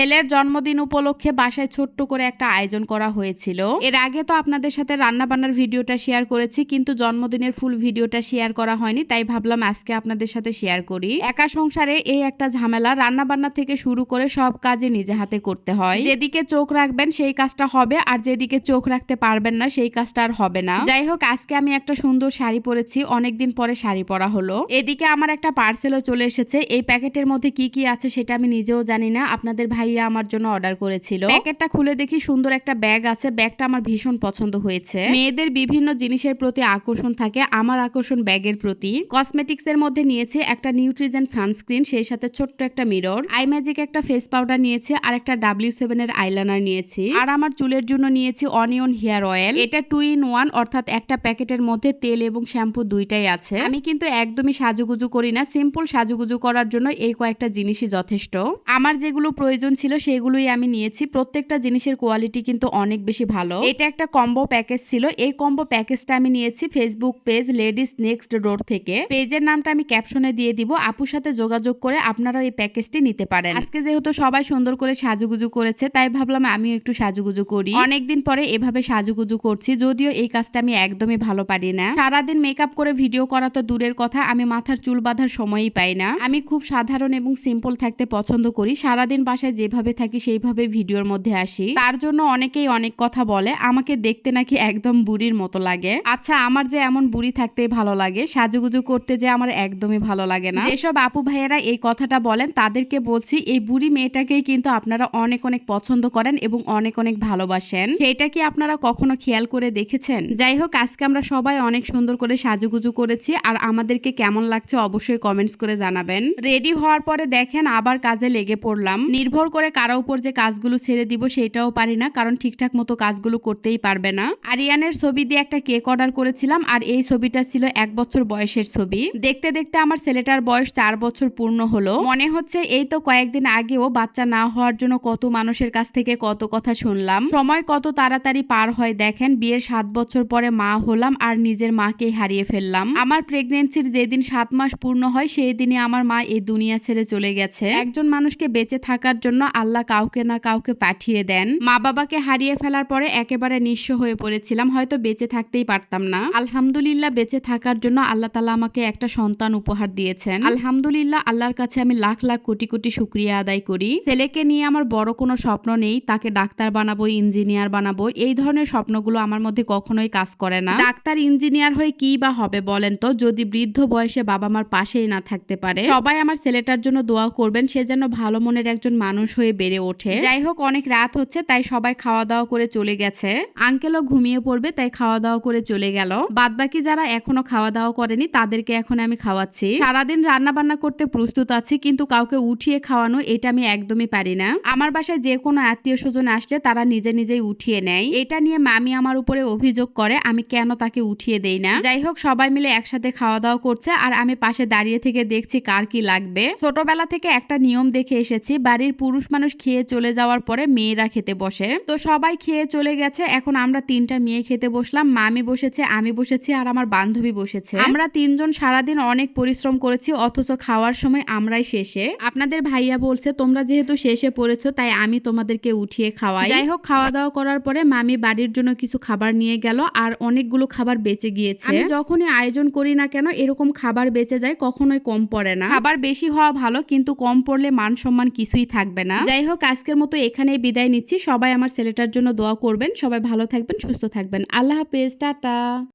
ছেলের জন্মদিন উপলক্ষে বাসায় ছোট্ট করে একটা আয়োজন করা হয়েছিল। এর আগে তো আপনাদের সাথে রান্না বান্নার ভিডিওটা শেয়ার করেছি, কিন্তু জন্মদিনের ফুল ভিডিওটা শেয়ার করা হয়নি, তাই ভাবলাম আজকে আপনাদের সাথে শেয়ার করি। একা সংসারে এই একটা ঝামেলা রান্না বান্না থেকে শুরু করে সব কাজে নিজে হাতে করতে হয়। যেদিকে চোখ রাখবেন সেই কাজটা হবে, আর যেদিকে চোখ রাখতে পারবেন না সেই কাজটা আর হবে না। যাই হোক, আজকে আমি একটা সুন্দর শাড়ি পরেছি, অনেকদিন পরে শাড়ি পরা হলো। এদিকে আমার একটা পার্সেলও চলে এসেছে, এই প্যাকেটের মধ্যে কি কি আছে সেটা আমি নিজেও জানি না, আপনাদের ভাইয়া আমার জন্য অর্ডার করেছিল। প্যাকেটটা খুলে দেখি সুন্দর একটা ব্যাগ আছে। ব্যাগটা আমার ভীষণ পছন্দ হয়েছে। মেয়েদের বিভিন্ন জিনিসের প্রতি আকর্ষণ থাকে, আমার আকর্ষণ ব্যাগের প্রতি। কসমেটিক্স এর মধ্যে নিয়েছে একটা নিউট্রিজেন সানস্ক্রিন, সেই সাথে ছোট্ট একটা মিরর। আই ম্যাজিক একটা ফেস পাউডার নিয়েছে, আর একটা ডাব্লিউ সেভেন এর আইলাইনার নিয়েছি। আর আমার চুলের জন্য নিয়েছি অনিয়ন হেয়ার অয়েল। এটা টু ইন ওয়ান, অর্থাৎ একটা প্যাকেটের মধ্যে তেল এবং শ্যাম্পু দুইটাই আছে। আমি কিন্তু একদমই সাজুগুজু করি না, সিম্পল সাজুগুজু করার জন্য এই কয়েকটা জিনিসই যথেষ্ট। আমার যেগুলো প্রয়োজন ছিল সেগুলোই আমি নিয়েছি। প্রত্যেকটা জিনিসের কোয়ালিটি কিন্তু অনেক বেশি ভালো। এটা একটা কম্বো প্যাকেজ ছিল। এই কম্বো প্যাকেজটা আমি নিয়েছি Facebook page ladies next door থেকে। পেজের নামটা আমি ক্যাপশনে দিয়ে দিব। আপুর সাথে যোগাযোগ করে আপনারা এই প্যাকেজটি নিতে পারেন। আজকে যেহেতু সবাই সুন্দর করে সাজুগুজু করেছে, তাই ভাবলাম আমিও একটু সাজুগুজু করি। অনেকদিন পরে এভাবে সাজুগুজু করছি, যদিও এই কাজটা আমি একদমই ভালো পারি না। সারাদিন মেকআপ করে ভিডিও করা তো দূরের কথা, আমি মাথার চুল বাঁধার সময়ই পাই না। আমি খুব সাধারণ এবং সিম্পল থাকতে পছন্দ করি। সারাদিন বাসায় যেভাবে থাকি সেইভাবে ভিডিওর মধ্যে আসি। তার জন্য অনেকেই অনেক কথা বলে, আমাকে দেখতে নাকি একদম বুড়ির মতো লাগে। আচ্ছা আমার যে এমন বুড়ি থাকতে ভালো লাগে, সাজুগুজু করতে যে আমার একদমই ভালো লাগে না। যেসব আপু ভাইয়েরা এই কথাটা বলেন, তাদেরকে বলছি, এই বুড়ি মেয়েটাকেই কিন্তু আপনারা অনেক অনেক পছন্দ করেন এবং অনেক অনেক ভালোবাসেন। সেটা কি আপনারা কখনো খেয়াল করে দেখেছেন? যাই হোক, আজকে আমরা সবাই অনেক সুন্দর করে সাজুগুজু করেছি আর আমাদেরকে কেমন লাগছে অবশ্যই কমেন্টস করে জানাবেন। রেডি হওয়ার পরে দেখেন আবার কাজে লেগে পড়লাম। নির্ভর করে কারও উপর যে কাজগুলো ছেড়ে দিব সেটাও পারি না, কারণ ঠিকঠাক মতো কাজগুলো করতেই পারবে না। আরিয়ানের ছবি দিয়ে একটা কেক অর্ডার করেছিলাম, আর এই ছবিটা ছিল এক বছর বয়সের ছবি। দেখতে দেখতে আমার ছেলেটার বয়স চার বছর পূর্ণ হলো। মনে হচ্ছে এই তো কয়েকদিন আগেও বাচ্চা না হওয়ার জন্য কত মানুষের কাছ থেকে কত কথা শুনলাম। সময় কত তাড়াতাড়ি পার হয় দেখেন, বিয়ের সাত বছর পরে মা হলাম আর নিজের মাকে হারিয়ে ফেললাম। আমার প্রেগনেন্সির যেদিন সাত মাস পূর্ণ হয়, সেই দিনই আমার মা এই দুনিয়া ছেড়ে চলে গেছে। একজন মানুষকে বেঁচে থাকার জন্য আল্লাহ কাউকে না কাউকে পাঠিয়ে দেন। মা বাবাকে হারিয়ে ফেলার পরে একেবারে নিঃস্ব হয়ে পড়েছিলাম, হয়তো বেঁচে থাকতেই পারতাম না। আলহামদুলিল্লাহ, বেঁচে থাকার জন্য আল্লাহ তালা আমাকে একটা সন্তান উপহার দিয়েছেন। আলহামদুলিল্লাহ, আল্লাহর কাছে আমি লাখ লাখ কোটি কোটি শুক্রিয়া আদায় করি। ছেলেকে নিয়ে আমার বড় কোনো স্বপ্ন নেই, তাকে ডাক্তার বানাবো, ইঞ্জিনিয়ার বানাবো, এই ধরনের স্বপ্নগুলো আমার মধ্যে কখনোই কাজ করে না। ডাক্তার, ইঞ্জিনিয়ার হয়ে কি বা হবে বলেন তো? যদি বৃদ্ধ বয়সে বাবা মার পাশেই না থাকতে পারে, সবাই আমার ছেলেটার জন্য দোয়া করবেন, সে যেন ভালো মনের একজন মানুষ হয়ে বেড়ে ওঠে। যাই হোক, অনেক রাত হচ্ছে, তাই সবাই খাওয়া দাওয়া করে চলে গেছে। আঙ্কেলও ঘুমিয়ে পড়বে, তাই খাওয়া দাওয়া করে চলে গেল। বাদ বাকি যারা এখনও খাওয়া দাওয়া করেনি, তাদেরকে এখন আমি খাওয়াচ্ছি। সারাদিন রান্না বান্না করতে প্রস্তুত আছি, কিন্তু কাউকে উঠিয়ে খাওয়ানো, এটা আমি একদমই পারি না। আমার বাসায় যে কোনো আত্মীয় স্বজন আসলে তারা নিজে নিজেই উঠিয়ে নেয়। এটা নিয়ে মামি আমার উপরে অভিযোগ করে, আমি কেন তাকে উঠিয়ে দেই না। যাই হোক, সবাই মিলে একসাথে খাওয়া দাওয়া করছে, আর আমি পাশে দাঁড়িয়ে থেকে দেখছি কার কি লাগবে। ছোটবেলা থেকে একটা নিয়ম দেখে এসেছি, বাড়ির পুরুষ মানুষ খেয়ে চলে যাওয়ার পরে মেয়েরা খেতে বসে। তো সবাই খেয়ে চলে গেছে। এখন আমরা তিনটা মেয়ে খেতে বসলাম। মামি বসেছে, আমি বসেছি আর আমার বান্ধবী বসেছে। আমরা তিনজন সারাদিন অনেক পরিশ্রম করেছি, অথচ খাওয়ার সময় আমরাই শেষে। আপনাদের ভাইয়া বলছে, তোমরা যেহেতু শেষে পড়েছো, তাই আমি তোমাদেরকে উঠিয়ে খাওয়াই। যাই হোক, খাওয়া দাওয়া করার পরে মামি বাড়ির জন্য কিছু খাবার নিয়ে গেল আর অনেকগুলো খাবার বেঁচে গিয়েছে। আমি যখনই আয়োজন করি না কেন, এরকম খাবার বেঁচে যায়, কখনোই কম পড়ে না। খাবার বেশি হওয়া ভালো, কিন্তু কম পড়লে মান সম্মান কিছুই থাকবে না? যাই হোক, আজকের মতো এখানেই বিদায় নিচ্ছি। সবাই আমার ছেলেটার জন্য দোয়া করবেন। সবাই ভালো থাকবেন, সুস্থ থাকবেন। আল্লাহ হাফেজ, টাটা।